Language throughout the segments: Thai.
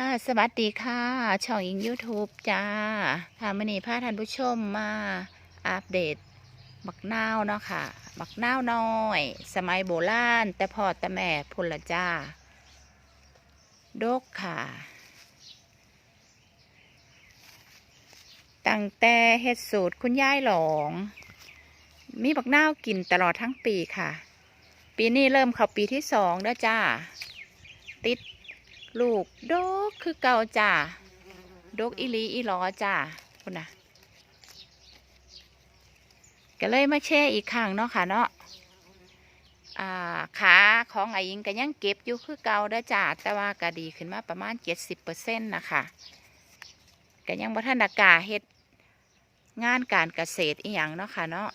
ค่ะสวัสดีค่ะ ช่องอิง YouTube จ้า ค่ะมื่อนี้พาท่านผู้ชมมาอัปเดตบักนาวเนาะค่ะ บักนาวน้อย สมัยโบราณ แต่พ่อแต่แม่พุนละจ้า ดกค่ะ ตั้งแต่เฮ็ดสูตรคุณยายหลอง มีบักนาวกินตลอดทั้งปีค่ะ ปีนี้เริ่มเข้าปีที่สองแล้วจ้า ติด ลูกดกคือเก่าจ้าดกอีลีอีหลอจ้าคุณนะก็เลยมาแช่อีกครั้งเนาะค่ะเนาะขาของไอ้ยิงก็ยังเก็บอยู่คือเก่าเด้อจ้าแต่ว่าก็ดีขึ้นมาประมาณเจ็ดสิบเปอร์เซ็นต์นะคะก็ยังบ่ทันกาเฮ็ดงานการเกษตรอีหยังเนาะค่ะเนาะ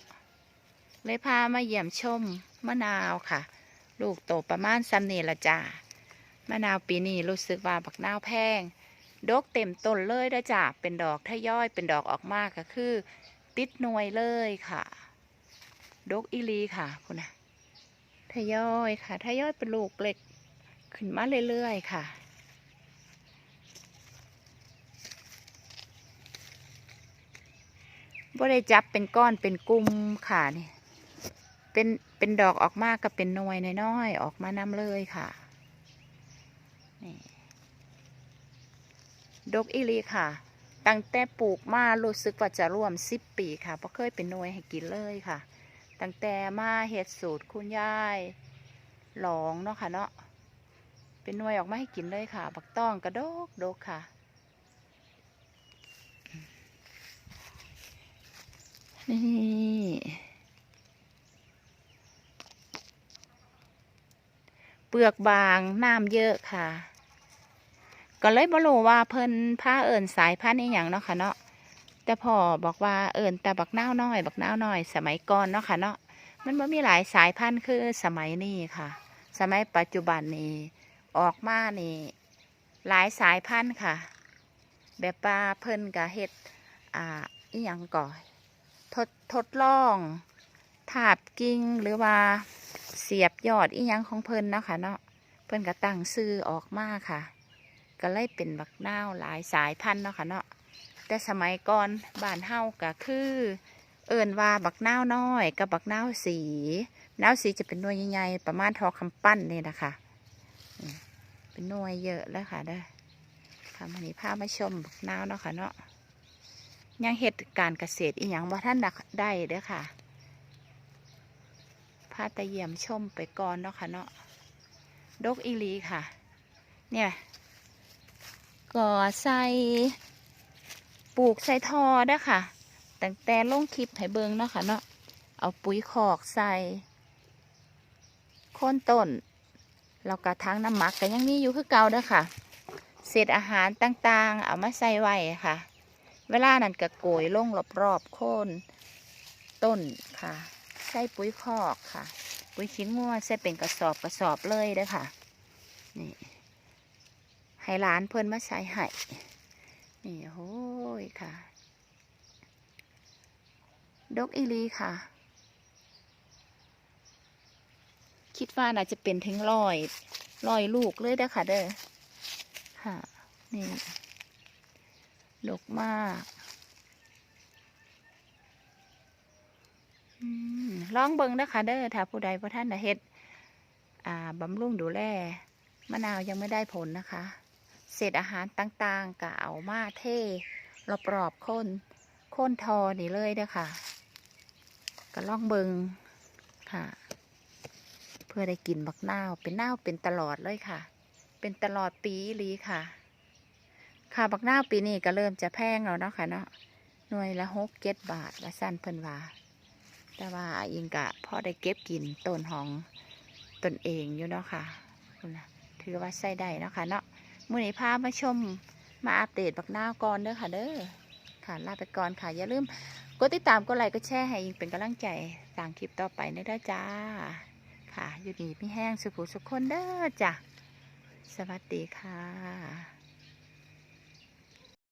เลยพามาเยี่ยมชมมะนาวค่ะ ลูกโตประมาณซ้ำนี่ละจ้า มะนาวปีนี้รู้สึกว่าบักนาวแพง ดกเต็มต้นเลยนะจ้ะเป็นดอกทยอยเป็นดอกออกมากก็คือ ติดหน่วยเลยค่ะ ดกอีลีค่ะคุณนะทยอยค่ะทยอยเป็นลูกเล็กขึ้นมาเรื่อยๆค่ะบ่ได้จับเป็นก้อนเป็นกลุ่มค่ะนี่เป็นเป็นดอกออกมากก็เป็นหน่วยน้อยๆออกมานำเลยค่ะ ดกอีลีค่ะ ตั้งแต่ปลูกมารู้สึกว่าจะร่วมสิบปีค่ะเพราะเคยเป็นหน่วยให้กินเลยค่ะ ตั้งแต่มาเฮ็ดสูตรคุณยายหลองเนาะค่ะเนาะ เป็นหน่วยออกมาให้กินเลยค่ะ บักต้องกระดกดกค่ะ นี่เปลือกบางน้ำเยอะค่ะ ก็เลยบ่รู้ว่าเพิ่นผ้าเอิญสายพันธุ์อย่างเนาะค่ะเนาะแต่พ่อบอกว่าเอิญแต่บักนาวน้อย บักนาวน้อย สมัยก่อนเนาะค่ะเนาะมันบ่มีหลายสายพันธุ์คือสมัยนี้ค่ะ สมัยปัจจุบันนี้ออกมานี่หลายสายพันธุ์ค่ะ แบบว่าเพิ่นก็เฮ็ดอ่าอีหยังก่อทดทดลองถาบกิ่งหรือว่าเสียบยอดอีหยังของเพิ่นเนาะค่ะเนาะเพิ่นก็ตั้งซื้อออกมาค่ะ ก็เลยเป็นบักนาวหลายสายพันธุ์เนาะค่ะเนาะแต่สมัยก่อนบ้านเฮาก็คือ เอิ่นว่าบักนาวน้อยกับบักนาวสีนาวสีจะเป็นหน่วยใหญ่ๆประมาณทอคำปั้นนี่นะคะเป็นหน่วยเยอะแล้วค่ะเด้อค่ะมันนี้พามาชมบักนาวเนาะค่ะเนาะยังเหตุการเกษตรอีหยังว่าท่านได้เด้อค่ะพาตะเยี่ยมชมไปก่อนเนาะค่ะเนาะดกอีลีค่ะ เนี่ย ก่อใส่ปลูกใส่ทอด้อค่ะตั้งแต่ลงคลิปให้เบิงเนาะค่ะเนาะเอาปุ๋ยคอกใส่โค่นต้นแล้วก็ทั้งน้ำหมักก็ยังมีอยู่คือเก่าเด้อค่ะเศษอาหารต่างๆ เอามาใส่ไว้ค่ะ เวลานั้นก็โกยลงรอบๆโค่นต้นค่ะ ใส่ปุ๋ยคอกค่ะ ปุ๋ยชิ้นงัวใส่เป็นกระสอบกระสอบเลยเด้อค่ะนี่ ให้ร้านเพิ่นมาใส่ให้นี่โอ้ยค่ะ ดกอีลีค่ะ คิดว่าน่าจะเป็นถึงร้อยร้อยลูกเลยเด้อค่ะ เด้อค่ะ นี่ดกมากอืมลองเบิงนะคะเด้อถ้าผู้ใดผู้ท่านเฮ็ดบำรุงดูแลมะนาวยังไม่ได้ผลนะคะ เศษอาหารต่างๆก็เอามาเทรอบๆโคนโคนทอนี่เลยเด้อค่ะก็ล่องเบิงค่ะ เพื่อได้กินบักนาวเป็นนาวเป็นตลอดเลยค่ะ เป็นตลอดปีลีค่ะ ค่ะบักนาวปีนี้ก็เริ่มจะแพงแล้วเนาะค่ะเนาะหน่วยละหกเจ็ดบาทละสั้นเพิ่นว่าแต่ว่าอิงกะพอได้เก็บกินต้นของตนเองอยู่เนาะค่ะคุณน่ะถือว่าใส่ได้เนาะค่ะเนาะ มื่อนี้พามาชมมาอัปเดตบักนาวก่อนเด้อค่ะเด้อค่ะลาไปก่อนค่ะ อย่าลืมกดติดตามกดไลค์กดแชร์ให้อิงเป็นกำลังใจต่างคลิปต่อไปนะเด้อจ้า ค่ะอยู่ดีพี่แห้งสุขุสุขคนเด้อจ้ะสวัสดีค่ะ